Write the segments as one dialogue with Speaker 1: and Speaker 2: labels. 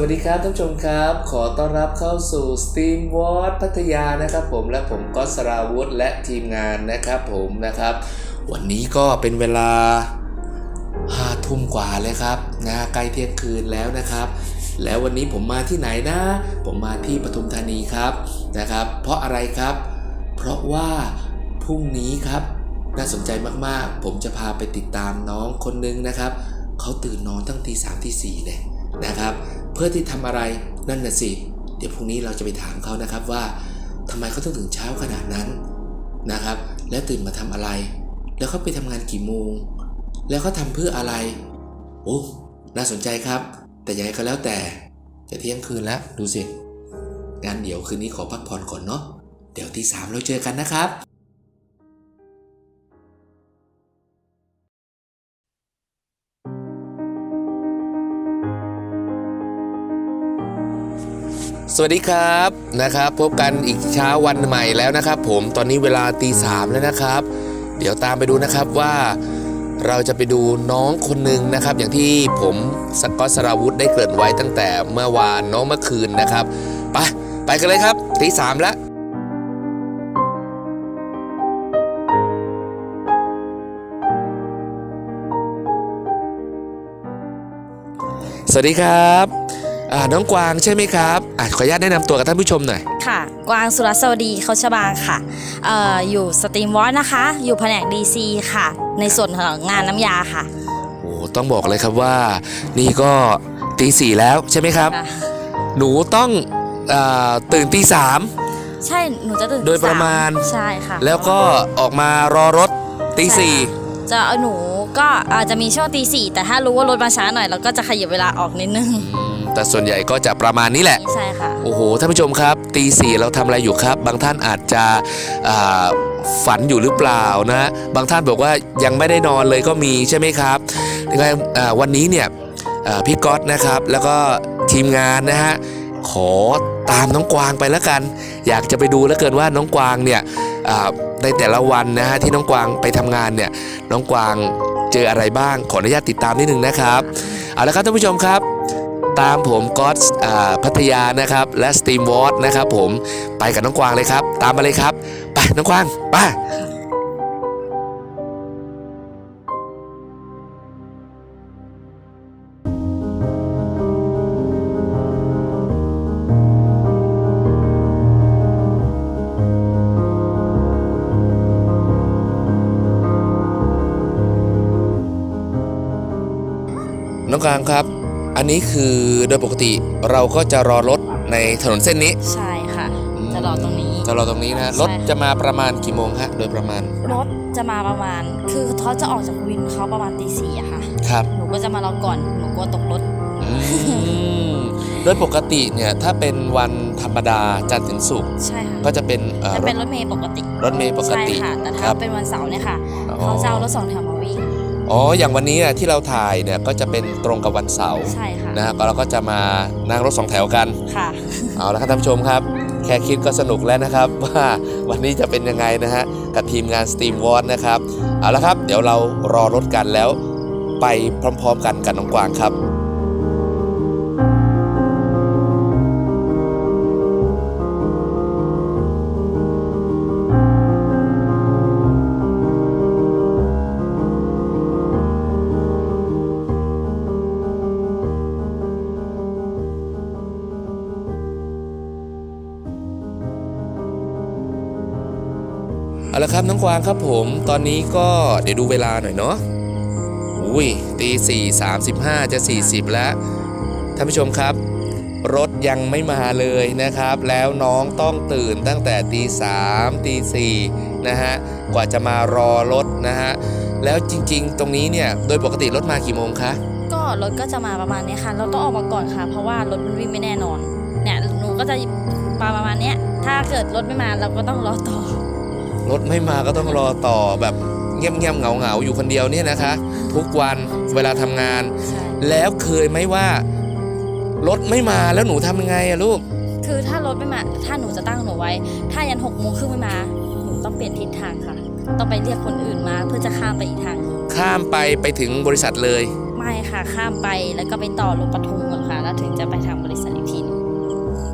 Speaker 1: วสวัสดีครับท่านผู้ชมครับ ขอต้อนรับเข้าสู่ Steam w a t พัทยานะครับผมและผมก็สราวุธและทีมงานนะครับผมนะครับ วันนี้ก็เป็นเวลาห้าทุ่มกว่าเลยครับนะใกล้เที่ยงคืนแล้วนะครับ แล้ววันนี้ผมมาที่ไหนนะ ผมมาที่ปทุมธานีครับนะครับ เพราะอะไรครับ เพราะว่าพรุ่งนี้ครับน่าสนใจมากๆ ผมจะพาไปติดตามน้องคนนึงนะครับเขาตื่นนอนตั้งตีสามตีสี่เลยนะครับ พื่อที่ทำอะไรนั่นน่ะสิ เดี๋ยวพรุ่งนี้เราจะไปถามเขานะครับว่าทำไมเขาต้องถึงเช้าขนาดนั้นนะครับ และตื่นมาทำอะไร แล้วเขาไปทำงานกี่โมง แล้วเขาทำเพื่ออะไรโอ้น่าสนใจครับ แต่ยังไงก็แล้วแต่จะเที่ยงคืนแล้วดูสิงั้นเดี๋ยวคืนนี้ขอพักผ่อนก่อนเนาะเดี๋ยวที่สามเราเจอกันนะครับ สวัสดีครับนะครับพบกันอีกเช้าวันใหม่แล้วนะครับ ผมตอนนี้เวลาตีสามแล้วนะครับ เดี๋ยวตามไปดูนะครับว่าเราจะไปดูน้องคนหนึ่งนะครับ อย่างที่ผมสกอตสราวุธได้เกริ่นไว้ตั้งแต่เมื่อวานน้องเมื่อคืนนะครับไปไปกันเลยครับตีสามแล้วสวัสดีครับ อ่าน้องกวางใช่ไหมครับอะขออนุญาตแนะนำตัวกับท่านผู้ชมหน่อย
Speaker 2: ค่ะ กวางสุรสวดีเขาชบางค่ะเอ่ออยู่สตรีมวอตนะคะ อยู่แผนก DC ค่ะ ในส่วนของงานน้ำยาค่ะ
Speaker 1: โอ้ต้องบอกเลยครับว่า นี่ก็ตีสี่แล้วใช่ไหมครับ
Speaker 2: ค่ะ
Speaker 1: หนูต้องอาตื่นตีสาม
Speaker 2: ใช่ หนูจะตื่น
Speaker 1: โดยประมาณ
Speaker 2: ใช่ค่ะ
Speaker 1: แล้วก็ออกมารอรถตีสี่
Speaker 2: จะเอาหนูก็อาจจะมีช่วงตีสี่แต่ถ้ารู้ว่ารถมาช้าหน่อยเราก็จะขยับเวลาออกนิดนึง
Speaker 1: อืม แต่ส่วนใหญ่ก็จะประมาณนี้แหละ
Speaker 2: ใช่ค่ะ
Speaker 1: โอ้โหท่านผู้ชมครับตีสี่เราทำอะไรอยู่ครับ บางท่านอาจจะอ่าฝันอยู่หรือเปล่านะ บางท่านบอกว่ายังไม่ได้นอนเลยก็มีใช่ไหมครับยังไงอ่าวันนี้เนี่ยอ่าพี่ก๊อตนะครับแล้วก็ทีมงานนะฮะขอตามน้องกวางไปแล้วกัน อยากจะไปดูแล้วเกินว่าน้องกวางเนี่ยอ่าในแต่ละวันนะฮะที่น้องกวางไปทำงานเนี่ยน้องกวางเจออะไรบ้างขออนุญาตติดตามนิดนึงนะครับเอาละครับท่านผู้ชมครับ ตามผมก็อตพัทยานะครับ และสตีมวอตนะครับผมไปกับน้องกวางเลยครับ ตามมาเลยครับ ไปน้องกวางไปน้องกวางครับ นนี้คือโดยปกติเราก็จะรอรถในถนนเส้นนี้
Speaker 2: ใช่ค่ะ จะรอตรงนี้
Speaker 1: จะรอตรงนี้นะ
Speaker 2: ใช่
Speaker 1: รถจะมาประมาณกี่โมงฮะ โดยประมาณ
Speaker 2: รถจะมาประมาณ คือเขาจะออกจากวินเขาประมาณตีสี่อะค่ะ
Speaker 1: ครับ
Speaker 2: หนูก็จะมารอก่อน หนูกลัวตกรถ
Speaker 1: อืมโดยปกติเนี่ยถ้าเป็นวันธรรมดาจันทร์ถึงศุกร์
Speaker 2: ใช่ค่ะ
Speaker 1: ก็จะเป็นเอ่อ
Speaker 2: จะ
Speaker 1: ร
Speaker 2: เป็น
Speaker 1: ถ
Speaker 2: รถเมย์ปกติ
Speaker 1: รถเมล์ปกติ
Speaker 2: ใช่ค่ะ แต่
Speaker 1: ค
Speaker 2: ถ้า
Speaker 1: รับ
Speaker 2: เป็นวันเสาร์เนี่ยค่ะ
Speaker 1: อ๋อ
Speaker 2: เขาจะเอารถสองแถวมาวิ่ง
Speaker 1: อ๋อ อย่างวันนี้อะที่เราถ่ายเนี่ยก็จะเป็นตรงกับวันเสาร์
Speaker 2: ใช่ค่ะ
Speaker 1: นะฮะก็เราก็จะมานั่งรถสองแถวกัน
Speaker 2: ค่ะ
Speaker 1: เอาละครับท่านผู้ชมครับ แค่คิดก็สนุกแล้วนะครับ ว่าวันนี้จะเป็นยังไงนะฮะ กับทีมงาน Steam w a t นะครับ เอาละครับ เดี๋ยวเรารอรถกันแล้ว ไปพร้อมๆ กันกับน้องกวางครับ เอาละครับน้องกวางครับผมตอนนี้ก็เดี๋ยวดูเวลาหน่อยเนาะอุ้ยตีสี่สามสิบห้าจะสี่สิบแล้วท่านผู้ชมครับ รถยังไม่มาเลยนะครับ แล้วน้องต้องตื่นตั้งแต่ตีสามตีสี่นะฮะกว่าจะมารอรถนะฮะแล้วจริง ๆ ตรงนี้เนี่ยโดยปกติรถมากี่โมงคะ
Speaker 2: ก็รถก็จะมาประมาณนี้ค่ะเราต้องออกมาก่อนค่ะ เพราะว่ารถมันวิ่งไม่แน่นอนเนี่ยหนูก็จะมาประมาณนี้ถ้าเกิดรถไม่มาเราก็ต้องรอต่อ
Speaker 1: รถไม่มาก็ต้องรอต่อแบบเงียบๆเหงาๆอยู่คนเดียวเนี่ยนะคะ ทุกวันเวลาทำงาน
Speaker 2: ใช่
Speaker 1: แล้วเคยไหมว่ารถไม่มาแล้วหนูทำยังไงอะลูก
Speaker 2: คือถ้ารถไม่มาถ้าหนูจะตั้งหนูไว้ ถ้ายันหกโมงครึ่งไม่มาหนูต้องเปลี่ยนทิศทางค่ะ ต้องไปเรียกคนอื่นมาเพื่อจะข้ามไปอีกทางหนึ่ง
Speaker 1: ข้ามไปไปถึงบริษัทเลย
Speaker 2: ไม่ค่ะข้ามไปแล้วก็ไปต่อลงปทุมก่อนค่ะ แล้วถึงจะไปทางบริษัทอีกทีหนึง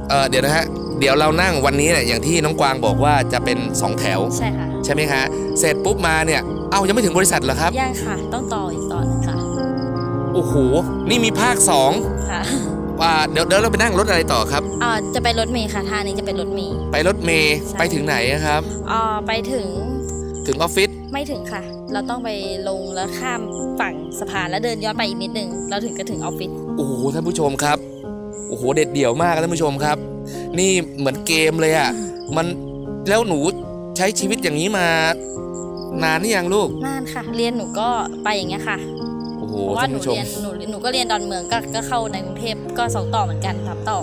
Speaker 1: เออเดี๋ยวนะฮะ เดี๋ยวเรานั่งวันนี้เนี่ยอย่างที่น้องกวางบอกว่าจะเป็น 2 แถว
Speaker 2: ใช่ค่ะ
Speaker 1: ใช่ไหมคะ เสร็จปุ๊บมาเนี่ย เอ้ายังไม่ถึงบริษัทเหรอครับ
Speaker 2: ยังค่ะ ต้องต่ออีกต่อหนึงค่ะ
Speaker 1: โอ้โหนี่มีภาค2
Speaker 2: ค่ะ
Speaker 1: ว่าเดี๋ยวเดี๋ยวเราไปนั่งรถอะไรต่อครับ
Speaker 2: อ่าจะไปรถเมล์ค่ะท่านี้จะเป็นรถเมล์
Speaker 1: ไปรถเมย์
Speaker 2: ใช่
Speaker 1: ไปถึงไหนอะครับ
Speaker 2: อ่าไปถึง
Speaker 1: ถึงออฟฟิศ
Speaker 2: ไม่ถึงค่ะ เราต้องไปลงแล้วข้ามฝั่งสะพานแล้วเดินย้อนไปอีกนิดนึง เราถึงจะถึงออฟฟิศ
Speaker 1: โอ้โหท่านผู้ชมครับโอ้โหเด็ดเดี่ยวมากท่านผู้ชมครับ นี่เหมือนเกมเลยอะมันแล้วหนูใช้ชีวิตอย่างนี้มา นานหรือยังลูก
Speaker 2: นานค่ะ เรียนหนูก็ไปอย่างเงี้ยค่ะ
Speaker 1: โอ้โห
Speaker 2: เพราะว่า
Speaker 1: ท่าน
Speaker 2: หนู
Speaker 1: ผู้ชม
Speaker 2: เรียนหนูหนูก็เรียนดอนเมืองก็ก็เข้าในกรุงเทพก็สองต่อเหมือนกันสามต่อ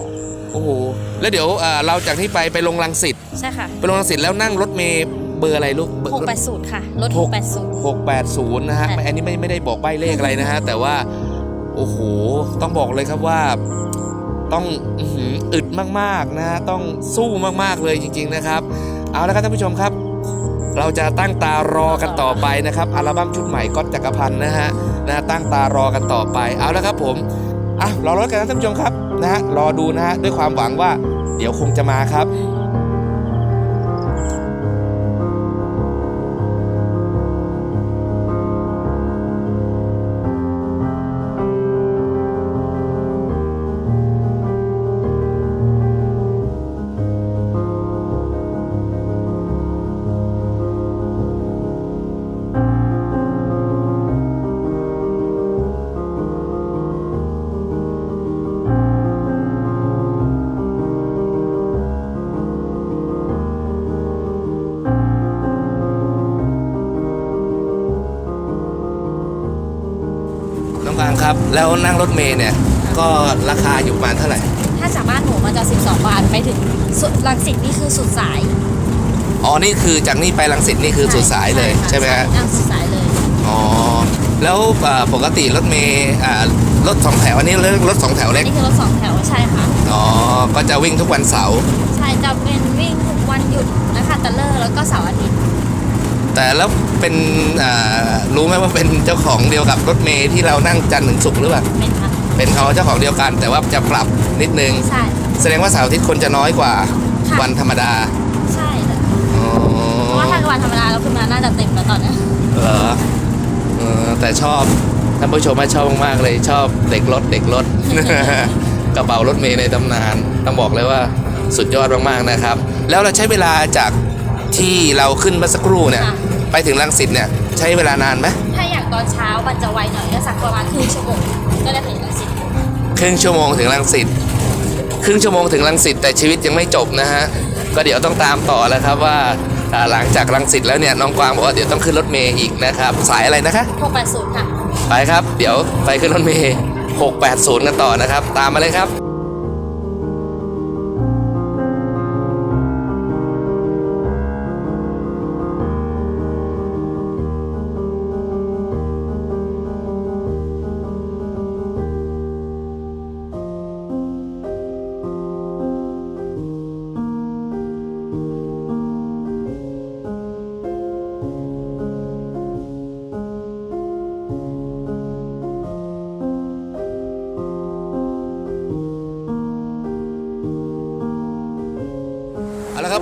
Speaker 1: โอ้โห แล้วเดี๋ยวอ่าเราจากนี้ไปไปลงรังสิต
Speaker 2: ใช่ค่ะ
Speaker 1: ไปลงรังสิตแล้วนั่งรถเมย์เบอร์อะไรลูกเบอร์
Speaker 2: หกแปดศูนย์ค่ะรถ
Speaker 1: ห
Speaker 2: ห
Speaker 1: ก
Speaker 2: กแปดศูนย์
Speaker 1: หกแปดศูนย์นะฮะ
Speaker 2: ใช่
Speaker 1: ไม่อันนี้ไม่ไม่ได้บอกใบเลขอะไรนะฮะ แต่ว่า โอ้โห ต้องบอกเลยครับว่า ต้องอึดมากๆนะฮะต้องสู้มากๆเลยจริง ๆนะครับ เอาละครับท่านผู้ชมครับ เราจะตั้งตารอกันต่อไปนะครับอัลบั้มชุดใหม่ก๊อตจักรพันธ์นะฮะนะตั้งตารอกันต่อไปเอาละครับผมอะรอรถกันนะท่านผู้ชมครับนะฮะรอดูนะฮะด้วยความหวังว่าเดี๋ยวคงจะมาครับ ครับ แล้วนั่งรถเมล์เนี่ย ก็ราคาอยู่ประมาณเท่าไหร่
Speaker 2: ถ้าจากบ้านหนูมันจะ 12 บาทไปถึงสุดรังสิตนี่คือสุดสาย
Speaker 1: อ๋อ นี่คือจากนี่ไปลังสิตนี่คือสุดสายเลย
Speaker 2: ค่ะ
Speaker 1: ใช่ไหมฮะ
Speaker 2: นั่งสุดสายเลย
Speaker 1: อ๋อ แล้วเอ่อปกติรถเมล์อ่ารถสองแถวอันนี้เรียกรถสองแถวเล็ก
Speaker 2: นี่คือรถสองแถวใช่ค่ะ
Speaker 1: อ๋อ ก็จะวิ่งทุกวันเสาร์
Speaker 2: ใช่จะเป็นวิ่งทุกวันหยุดนะคะตะเลิกแล้วก็เสาร์อาทิตย์
Speaker 1: แต่แล้ว เป็นอ่ารู้ไหมว่าเป็นเจ้าของเดียวกับรถเมล์ที่เรานั่งจันทร์ถึงศุกร์หรือเปล่า
Speaker 2: เป็นค่ะ
Speaker 1: เป็นเขาเจ้าของเดียวกัน แต่ว่าจะปรับนิดนึง
Speaker 2: ใช่
Speaker 1: แสดงว่าเสาร์อาทิตย์คนจะน้อยกว่า
Speaker 2: ค่ะ
Speaker 1: วันธรรมดา
Speaker 2: ใช่เลย
Speaker 1: อ๋อ
Speaker 2: เพราะว่าถ้าวันธรรมดาเราขึ้นมาน่าจะเต็มแล้วตอนเนี้ย
Speaker 1: เหรอเออแต่ชอบท่านผู้ชมว่าชอบมากๆเลยชอบเด็กรถเด็กรถ กระเป๋ารถเมย์ในตำนาน ต้องบอกเลยว่าสุดยอดมากๆนะครับ แล้วเราใช้เวลาจากที่เราขึ้นเมื่อสักครู่เนี่ย ไปถึงรังสิตเนี่ยใช้เวลานานไหม
Speaker 2: ถ้าอย่างตอนเช้ามันจะไวหน่อยก็สักประมาณครึ่งชั่วโมงก็จะถึงรังสิต
Speaker 1: ครึ่งชั่วโมงถึงรังสิตครึ่งชั่วโมงถึงรังสิตแต่ชีวิตยังไม่จบนะฮะก็เดี๋ยวต้องตามต่อแล้วครับว่าอ่าหลังจากรังสิตแล้วเนี่ยน้องกวางบอกว่าเดี๋ยวต้องขึ้นรถเมย์อีกนะครับสายอะไรนะคะ
Speaker 2: หกแปดศูนย์ค่ะ
Speaker 1: ไปครับ เดี๋ยวไปขึ้นรถเมย์680กันต่อนะครับ ตามมาเลยครับ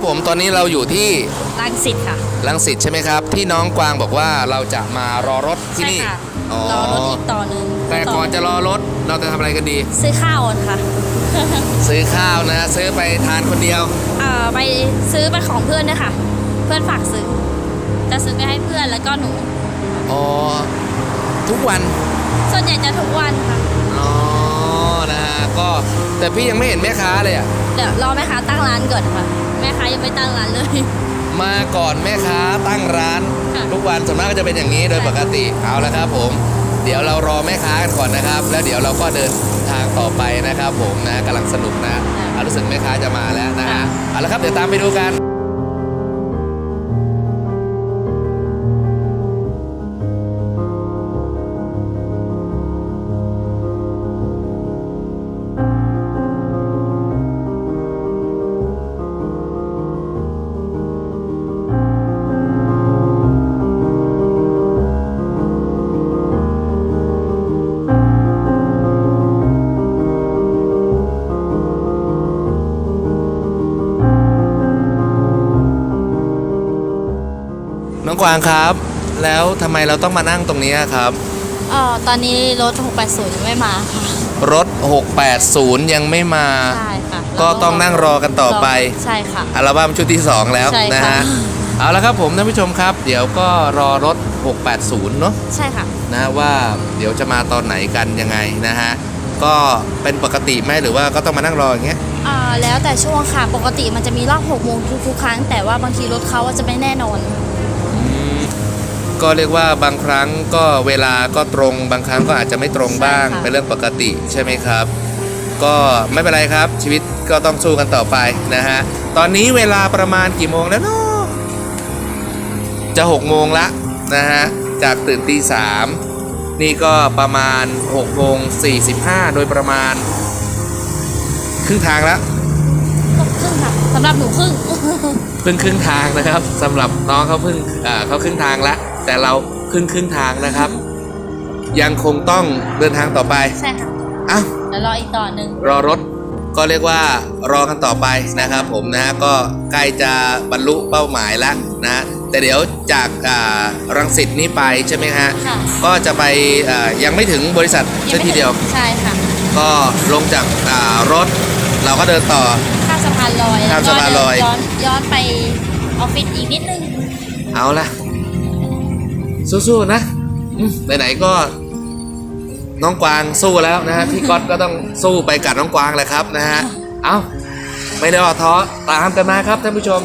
Speaker 1: ผมตอนนี้เราอยู่ที่
Speaker 2: รังสิตค่ะ
Speaker 1: ลังสิตใช่ไหมครับ ที่น้องกวางบอกว่าเราจะมารอรถที่นี่
Speaker 2: ใช่ค่ะ
Speaker 1: อ๋อ
Speaker 2: รอรถอีกต่อหนึ่ง
Speaker 1: แต่ก่อนจะรอรถเราจะทำอะไรกันดี
Speaker 2: ซื้อข้าวค่ะ
Speaker 1: ซื้อข้าวนะ ซื้อไปทานคนเดียว
Speaker 2: เอ่อไปซื้อเป็นของเพื่อนด้วยค่ะ เพื่อนฝากซื้อ จะซื้อไปให้เพื่อนแล้วก็หนู
Speaker 1: อ๋อ ทุกวัน
Speaker 2: ส่วนใหญ่จะทุกวันค่ะ
Speaker 1: อ๋อ นะฮะ ก็แต่พี่ยังไม่เห็นแม่ค้าเลยอะ
Speaker 2: เดี๋ยวรอแม่ค้าตั้งร้านก่อนค่ะ แม่ค้ายังไม่ตั้งร้านเลย
Speaker 1: มาก่อนแม่ค้าตั้งร้าน
Speaker 2: ค่ะ
Speaker 1: ทุกวันส่วนมากก็จะเป็นอย่างนี้โดยปกติเอาละครับผม เดี๋ยวเรารอแม่ค้ากันก่อนนะครับ แล้วเดี๋ยวเราก็เดินทางต่อไปนะครับ ผมนะกำลังสนุกนะอะรู้สึกแม่ค้าจะมาแล้วนะฮะเอาละครับเดี๋ยวตามไปดูกัน กวางครับ แล้วทำไมเราต้องมานั่งตรงนี้ครับ
Speaker 2: เอ่อตอนนี้รถ 680ยังไม่มาค่ะ
Speaker 1: รถ 680 ยังไม่มา
Speaker 2: ใช่ค่ะ
Speaker 1: ก็ต้องนั่งรอกันต่อไป
Speaker 2: ใช่ค่ะ
Speaker 1: อัลบั้มชุดที่ 2 แล้ว
Speaker 2: ใช่ค่ะ
Speaker 1: นะฮะเอาละครับผมท่านผู้ชมครับ เดี๋ยวก็รอรถ 680 เนอะ
Speaker 2: ใช่ค่ะ
Speaker 1: นะว่าเดี๋ยวจะมาตอนไหนกันยังไงนะฮะ ก็เป็นปกติไหมหรือว่าก็ต้องมานั่งรออย่างเงี้ย
Speaker 2: อ่าแล้วแต่ช่วงค่ะ ปกติมันจะมีรอบ6โมงทุกๆครั้ง แต่ว่าบางทีรถเขาอะจะไม่แน่นอน
Speaker 1: ก็เรียกว่าบางครั้งก็เวลาก็ตรง บางครั้งก็อาจจะไม่ตรงบ้าง
Speaker 2: ใช่ค่ะ
Speaker 1: เป็นเรื่องปกติใช่ไหมครับ ก็ไม่เป็นไรครับ ชีวิตก็ต้องสู้กันต่อไปนะฮะตอนนี้เวลาประมาณกี่โมงแล้วเนาะจะ6โมงละนะฮะจากตื่นตีสามนี่ก็ประมาณ6โมง45 โดยประมาณ ครึ่งทางแล้ว
Speaker 2: ครึ่งค่ะสำหรับหนูครึ่ง
Speaker 1: เพิ่งครึ่งทางนะครับสำหรับน้องเขาเพิ่งอ่าเขาครึ่งทางแล้ว แต่เราครึ่งครึ่งทางนะครับ ยังคงต้องเดินทางต่อไป
Speaker 2: ใช่ค่ะ
Speaker 1: อ้าว
Speaker 2: แล้วรออีกต่อหนึ่ง
Speaker 1: รอรถก็เรียกว่ารอกันต่อไปนะครับผมนะฮะก็ใกล้จะบรรลุเป้าหมายแล้วนะฮะแต่เดี๋ยวจากอ่ารังสิตนี้ไปใช่ไหมฮะ
Speaker 2: ค่ะ
Speaker 1: ก็จะไปอ่ายังไม่ถึงบริษัท
Speaker 2: ง
Speaker 1: สัก
Speaker 2: ไม่
Speaker 1: ที
Speaker 2: ถึง
Speaker 1: เดียว
Speaker 2: ใช่ค่ะ
Speaker 1: ก็ลงจากอ่ารถ เราก็เดินต่อ
Speaker 2: ข้ามสะพานลอย
Speaker 1: ข้ามสะพานลอย
Speaker 2: ย้อนย้อนไปออฟฟิศอีกนิดนึง
Speaker 1: เอาละ สู้ๆนะไหนๆก็น้องกวางสู้แล้วนะฮะพี่ก๊อตก็ต้องสู้ไปกัดน้องกวางแหละครับนะฮะ เอาไม่ได้ออท้อตามกันมาครับท่านผู้ชม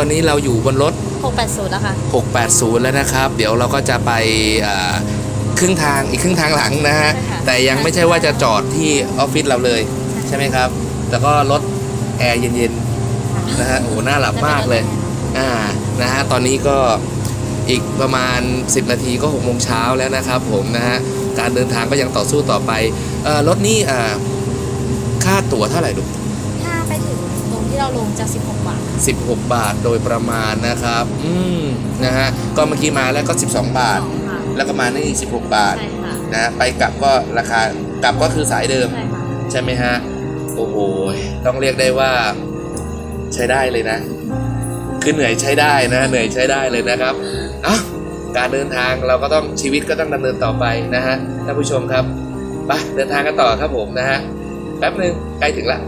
Speaker 1: อาละครับตอนนี้เราอยู่บนรถ
Speaker 2: 680 แล้วค่ะ
Speaker 1: 680 แล้วนะครับ เดี๋ยวเราก็จะไปอ่าครึ่งทางอีกครึ่งทางหลังนะฮะ
Speaker 2: ใช่ค่ะ
Speaker 1: แต่ยังไม่ใช่ว่าจะจอดที่ออฟฟิศเราเลย ใช่ไหมครับ แต่ก็รถแอร์เย็นๆนะฮะโอ้โหน่าหลับมากเลยอ่านะฮะตอนนี้ก็อีกประมาณ 10 นาทีก็6โมงเช้าแล้วนะครับผมนะฮะการเดินทางก็ยังต่อสู้ต่อไปเอ่อรถนี่อ่าค่าตั๋วเท่าไหร่ลูก
Speaker 2: ถ้าไปถึงตรง ที่เราลงจะ 16 บาท
Speaker 1: 16 บาทโดยประมาณนะครับ อืมนะฮะก็เมื่อกี้มาแล้วก็ 12 บาท
Speaker 2: ค่ะ
Speaker 1: แล้วก็มานี่16 บาท
Speaker 2: ใช่ค่ะ
Speaker 1: นะไปกลับก็ราคากลับก็คือสายเดิม
Speaker 2: ใช่ค่ะ
Speaker 1: ใช่ไหมฮะ โอ้โห ต้องเรียกได้ว่าใช้ได้เลยนะ คือเหนื่อยใช้ได้นะ เหนื่อยใช้ได้เลยนะครับอะการเดินทางเราก็ต้องชีวิตก็ต้องดำเนินต่อไปนะฮะท่านผู้ชมครับไปเดินทางกันต่อครับผมนะฮะแป๊บหนึ่งใกล้ถึงละ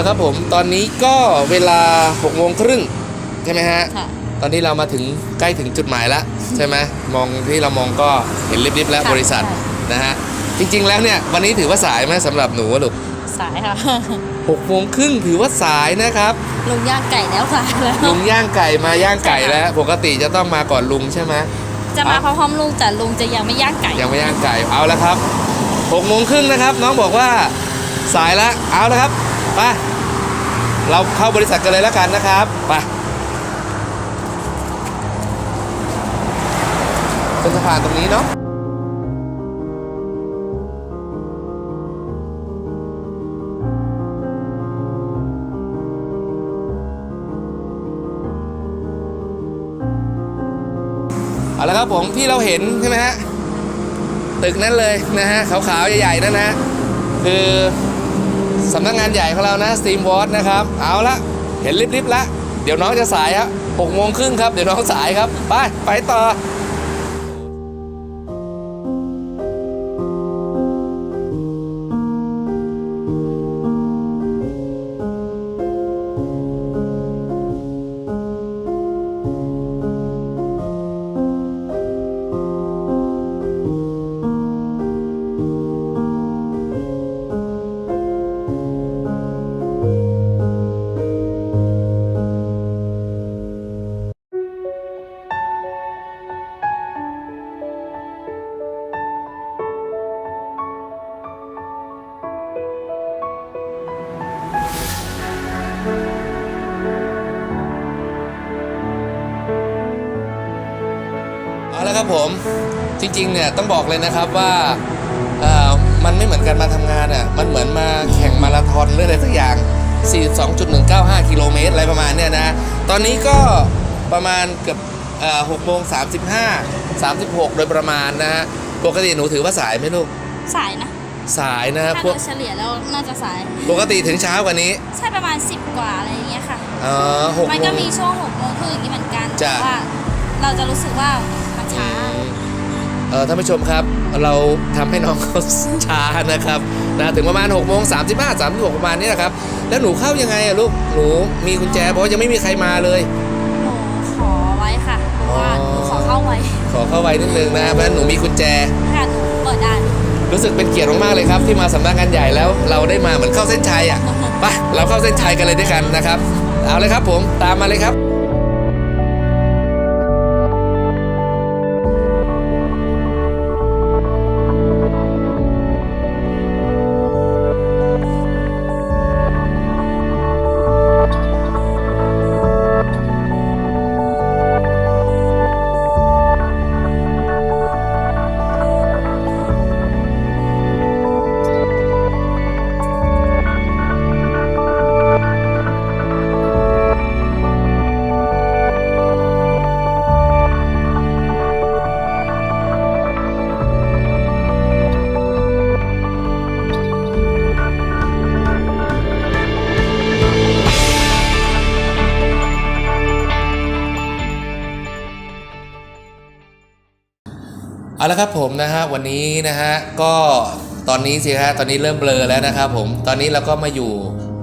Speaker 1: เอาละครับผมตอนนี้ก็เวลา6โมงครึ่งใช่ไหมฮะ
Speaker 2: ค่ะ
Speaker 1: ตอนนี้เรามาถึงใกล้ถึงจุดหมายแล้วใช่ไหมมองที่เรามองก็เห็นริบๆแล้ว
Speaker 2: ค่ะ
Speaker 1: บริษัท
Speaker 2: ใช่
Speaker 1: นะฮะจริง ๆ แล้วเนี่ยวันนี้ถือว่าสายไหมสำหรับหนูอะลูก
Speaker 2: สายค่ะ
Speaker 1: หกโมงครึ่งถือว่าสายนะครับ
Speaker 2: ลุงย่างไก่แล้วค่ะแล้ว
Speaker 1: ลุงย่างไก่มาย่างไก่แล้ว ปกติจะต้องมาก่อนลุงใช่ไหม
Speaker 2: จะมาพร้อมๆลุงแต่ลุงจะยังไม่ย่างไก่
Speaker 1: ยังไม่ย่างไก่ เอาแล้วครับหกโมงครึ่งนะครับ น้องบอกว่าสายแล้วเอาแล้วครับ ไปเราเข้าบริษัทกันเลยแล้วกันนะครับไปเป็นสะพานตรงนี้เนาะเอาละครับผมที่เราเห็นใช่ไหมฮะตึกนั้นเลยนะฮะขาวๆใหญ่ๆนั่นนะคือ สำนักงานใหญ่ของเรานะ Steam w a t นะครับ เอาละเห็นริบๆละเดี๋ยวน้องจะสายครับหกโมงครึ่งครับ เดี๋ยวน้องสายครับ ไป ไปต่อ จริงๆเนี่ยต้องบอกเลยนะครับว่าเอ่อมันไม่เหมือนกันมาทำงานอะมันเหมือนมาแข่งมาราธอนหรืออะไรสักอย่าง 42.195 กิโลเมตรอะไรประมาณเนี่ยนะ ตอนนี้ก็ประมาณเกือบหกโมงสามสิบห้าสามสิบหกโดยประมาณนะฮะ ปกติหนูถือว่าสายไหมลูก
Speaker 2: สายนะ
Speaker 1: สายนะฮะ
Speaker 2: ถ้า
Speaker 1: พว
Speaker 2: โด
Speaker 1: ก
Speaker 2: ยเฉลี่ยแล้วน่าจะสาย
Speaker 1: ปกติถึงเช้ากว่านี้
Speaker 2: ใช่ประมาณ10กว่าอะไรอย่างเงี้ยค่ะ
Speaker 1: อ๋อหก
Speaker 2: มัน
Speaker 1: โม
Speaker 2: ก็
Speaker 1: ง
Speaker 2: มีช่วงหกโมงครึ่งอย่างนี้เหมือนกัน
Speaker 1: จ้ะ
Speaker 2: แต่ว่าเราจะรู้สึกว่ามันช้า
Speaker 1: เออ ท่านผู้ชมครับ เราทำให้น้องเขาช้านะครับนะถึงประมาณ6กโมงสามสิบห้าสามสิบหกประมาณนี้นะครับ แล้วหนูเข้ายังไงอะลูกหนูมีกุญแจเพราะว่ายังไม่มีใครมาเลย
Speaker 2: หนูขอไว้ค่ะเพราะว่าหนูขอเข้าไว้
Speaker 1: ขอเข้าไว้นิดนึงนะเพราะฉะนั้นหนูมีกุญแจ
Speaker 2: ค่ะหนูเปิดได้
Speaker 1: รู้สึกเป็นเกียรติมากๆเลยครับ ที่มาสำนักงานใหญ่แล้วเราได้มาเหมือนเข้าเส้นชัยอะไปเราเข้าเส้นชัยกันเลยด้วยกันนะครับ เอาเลยครับผมตามมาเลยครับ เอาละครับผมนะฮะวันนี้นะฮะก็ตอนนี้สิฮะตอนนี้เริ่มเบลอแล้วนะครับผมตอนนี้เราก็มาอยู่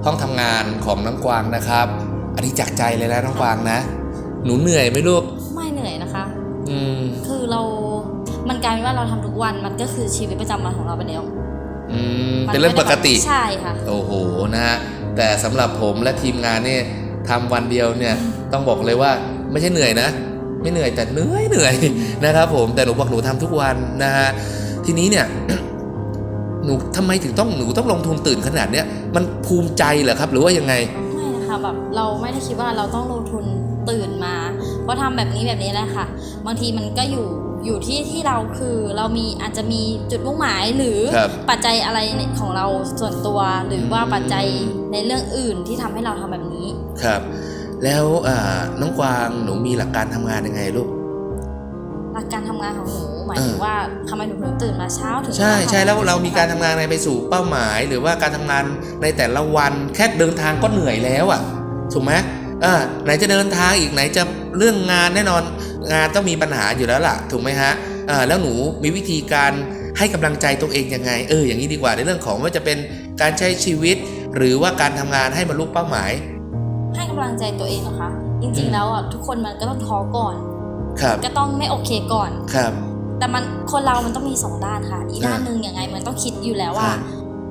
Speaker 1: ห้องทำงานของน้องกวางนะครับ อันนี้จากใจเลยนะน้องกวางนะ หนูเหนื่อยไหมลูก
Speaker 2: ไม่เหนื่อยนะคะ
Speaker 1: อืม
Speaker 2: คือเรา มันกลายเป็นว่าเราทำทุกวันมันก็คือชีวิตประจำวันของเราไปแล้ว
Speaker 1: อืม
Speaker 2: มั
Speaker 1: เป็นเรื่องปกติ
Speaker 2: ใช่ค่ะ
Speaker 1: โอ้โหนะฮะแต่สำหรับผมและทีมงานเนี่ยทำวันเดียวเนี่ยต้องบอกเลยว่าไม่ใช่เหนื่อยนะ ไม่เหนื่อยแต่เหนื่อยเหนื่อยนะครับผมแต่หนูบอกหนูทำทุกวันนะฮะทีนี้เนี่ยหนูทำไมถึงต้องหนูต้องลงทุนตื่นขนาดเนี้ยมันภูมิใจเหรอครับ หรือว่ายังไง
Speaker 2: ไม่นะคะแบบเราไม่ได้คิดว่าเราต้องลงทุนตื่นมาเพราะทำแบบนี้แบบนี้แหละค่ะ บางทีมันก็อยู่อยู่ที่ที่เราคือเรามีอาจจะมีจุดมุ่งหมายหรือ
Speaker 1: ครับ
Speaker 2: ปัจจัยอะไรในของเราส่วนตัว หรือว่า
Speaker 1: อืม
Speaker 2: ปัจจัยในเรื่องอื่นที่ทำให้เราทำแบบนี้
Speaker 1: ครับ แล้วอ่าน้องกวางหนูมีหลักการทำงานยังไงลูก
Speaker 2: หลักการทำงานของหนูหมาย
Speaker 1: เออ
Speaker 2: ถึงว่าทำไมหนูถึงตื่นมาเช้าถึง
Speaker 1: ใช่
Speaker 2: มาทำ
Speaker 1: ใช่แล้ว
Speaker 2: งน
Speaker 1: เรามีการทำงานในไปสู่เป้าหมาย หรือว่าการทำงานในแต่ละวันแค่เดินทางก็เหนื่อยแล้วอะถูกไหมอ่าไหนจะเดินทางอีกไหนจะเรื่องงานแน่นอนงานต้องมีปัญหาอยู่แล้วล่ะ ถูกไหมฮะอ่าแล้วหนูมีวิธีการให้กำลังใจตัวเองยังไงเอออย่างนี้ดีกว่าในเรื่องของว่าจะเป็นการใช้ชีวิต หรือว่าการทำงานให้บรรลุเป้าหมาย
Speaker 2: ให้กำลังใจตัวเองนะคะจ
Speaker 1: อื
Speaker 2: ริง
Speaker 1: ม
Speaker 2: ๆแล้วอะทุกคนมันก็ต้องท้อก่อน
Speaker 1: ครับ
Speaker 2: ก็ต้องไม่โอเคก่อน
Speaker 1: ครับ
Speaker 2: แต่มันคนเรามันต้องมีสองด้านค่ะ อีกด้านหนึ่งยังไงมันต้องคิดอยู่แล้วว่า
Speaker 1: ครับ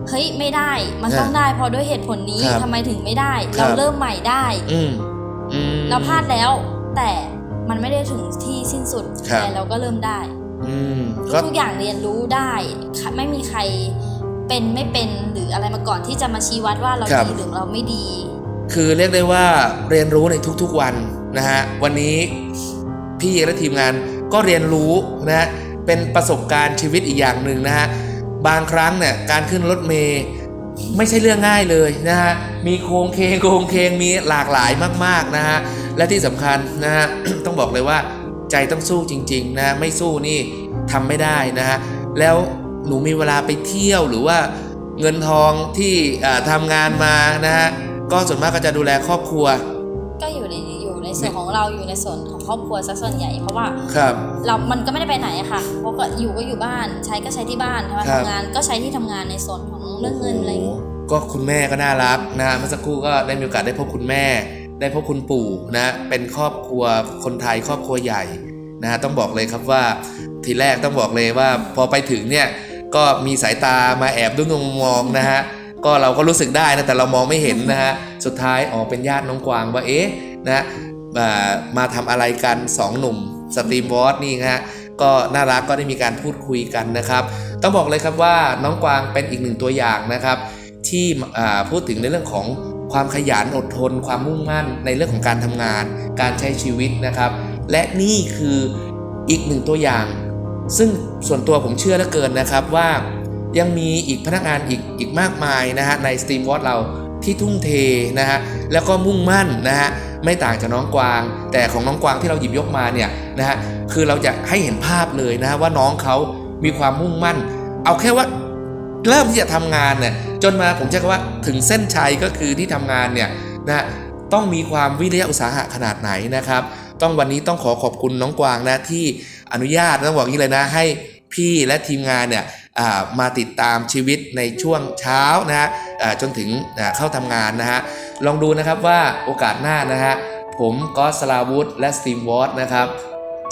Speaker 2: เฮ้ยไม่ได้มัน
Speaker 1: ครับ
Speaker 2: ต้องได้เพราะด้วยเหตุผลนี้
Speaker 1: ครับ
Speaker 2: ทำไมถึงไม่ได้
Speaker 1: ครับ
Speaker 2: เราเริ่มใหม่ได้
Speaker 1: อืมอืม
Speaker 2: เราพลาดแล้ว แต่มันไม่ได้ถึงที่สิ้นสุด
Speaker 1: ครับ
Speaker 2: แต่เราก็เริ่มได้
Speaker 1: อืมก็
Speaker 2: ทุกอย่างเรียนรู้ได้ค่ะไม่มีใครเป็นไม่เป็นหรืออะไรมาก่อนที่จะมาชี้วัดว่าเรา
Speaker 1: ครับ
Speaker 2: ดีหรือเราไม่ดี
Speaker 1: คือเรียกได้ว่าเรียนรู้ในทุกๆวันนะฮะวันนี้พี่และทีมงานก็เรียนรู้นะฮะเป็นประสบการณ์ชีวิตอีกอย่างหนึ่งนะฮะบางครั้งเนี่ยการขึ้นรถเมย์ไม่ใช่เรื่องง่ายเลยนะฮะมีโครงเคงโครงเคงมีหลากหลายมากๆนะฮะและที่สำคัญนะฮะต้องบอกเลยว่าใจต้องสู้จริงๆนะไม่สู้นี่ทำไม่ได้นะฮะแล้วหนูมีเวลาไปเที่ยวหรือว่าเงินทองที่อ่าทำงานมานะฮะ ก็ส่วนมากก็จะดูแลครอบครัว
Speaker 2: ก็อยู่ในอยู่ในส่วนของเราอยู่ในส่วนของครอบครัวซะส่วนใหญ่เพราะว่า
Speaker 1: ครับ
Speaker 2: เรา มันก็ไม่ได้ไปไหนอะค่ะเพราะก็อยู่ก็อยู่บ้านใช้ก็ใช้ที่บ้านทำ
Speaker 1: ครับ
Speaker 2: ทำงานก็ใช้ที่ทำงานในส่วนของเรื่องเงินอะไรอย่างเงี้ย
Speaker 1: โโหก็คุณแม่ก็น่ารักนะเมื่อสักครู่ก็ได้มีโอกาสได้พบคุณแม่ ได้พบคุณปู่นะ เป็นครอบครัวคนไทยครอบครัวใหญ่นะต้องบอกเลยครับว่าทีแรกต้องบอกเลยว่าพอไปถึงเนี่ยก็มีสายตามาแอบดุ้งมองนะฮะ ก็เราก็รู้สึกได้นะแต่เรามองไม่เห็นนะฮะสุดท้ายอ๋อเป็นญาติน้องกวางว่าเอ๊ะนะมาทำอะไรกันสองหนุ่มสตรีมวอตนี่ฮะก็น่ารักก็ได้มีการพูดคุยกันนะครับ ต้องบอกเลยครับว่าน้องกวางเป็นอีกหนึ่งตัวอย่างนะครับ ที่พูดถึงในเรื่องของความขยันอดทน ความมุ่งมั่นในเรื่องของการทำงาน การใช้ชีวิตนะครับ และนี่คืออีกหนึ่งตัวอย่าง ซึ่งส่วนตัวผมเชื่อเหลือเกินนะครับว่า ยังมีอีกพนักงานอีกอีกมากมายนะฮะใน Steam w a t เราที่ทุ่มเทนะฮะแล้วก็มุ่งมั่นนะฮะไม่ต่างจากน้องกวาง แต่ของน้องกวางที่เราหยิบยกมาเนี่ยนะฮะคือเราจะให้เห็นภาพเลยนะะว่าน้องเขามีความมุ่งมั่น เอาแค่ว่าเริ่มที่จะทำงานเนี่ยจนมาผมใช้คำว่าถึงเส้นชัยก็คือที่ทำงานเนี่ยนะฮะต้องมีความวิริยะอุตสาหะขนาดไหนนะครับ ต้องวันนี้ต้องขอขอบคุณน้องกวางนะที่อนุญาตต้องบอกงนี้เลยนะให้พี่และทีมงานเนี่ย มาติดตามชีวิตในช่วงเช้านะฮะจนถึงเข้าทำงานนะฮะลองดูนะครับว่าโอกาสหน้านะฮะผมก็สลาวุธและสตีมวอตนะครับ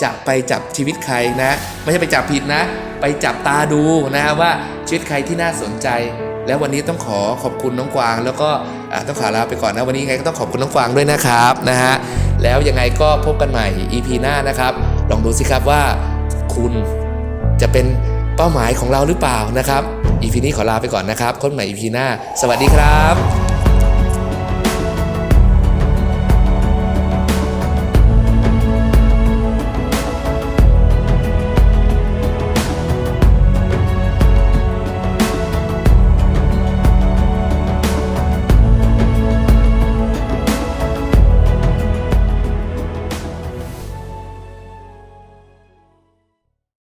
Speaker 1: จะไปจับชีวิตใครนะ ไม่ใช่ไปจับผิดนะ ไปจับตาดูนะฮะว่าชีวิตใครที่น่าสนใจ แล้ววันนี้ต้องขอขอบคุณน้องกวาง แล้วก็ต้องขอลาไปก่อนนะวันนี้ไงก็ต้องขอบคุณน้องกวางด้วยนะครับนะฮะแล้วยังไงก็พบกันใหม่ EP หน้านะครับ ลองดูสิครับว่าคุณจะเป็น เป้าหมายของเราหรือเปล่านะครับอีพีนี้ขอลาไปก่อนนะครับค้นใหม่อีพีหน้า สวัสดีครับ